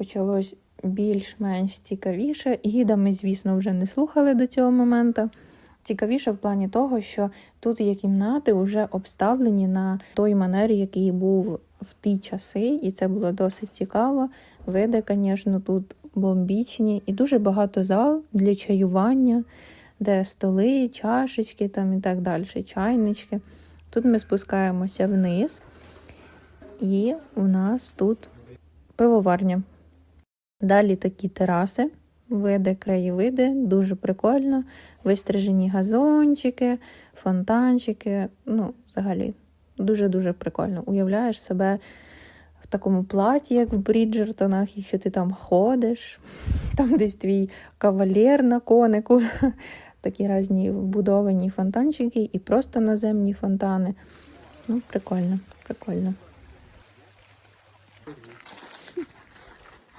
почалось більш-менш цікавіше. Гіда ми, звісно, вже не слухали до цього моменту. Цікавіше в плані того, що тут є кімнати вже обставлені на той манері, який був в ті часи, і це було досить цікаво. Види, звісно, тут бомбічні, і дуже багато зал для чаювання, де столи, чашечки там і так далі, чайнички. Тут ми спускаємося вниз, і у нас тут пивоварня. Далі такі тераси, види, краєвиди, дуже прикольно. Вистрижені газончики, фонтанчики. Ну, взагалі, дуже-дуже прикольно. Уявляєш себе в такому платі, як в Бріджертонах, і що ти там ходиш, там десь твій кавалер на конику. Такі різні вбудовані фонтанчики і просто наземні фонтани. Ну, прикольно, прикольно.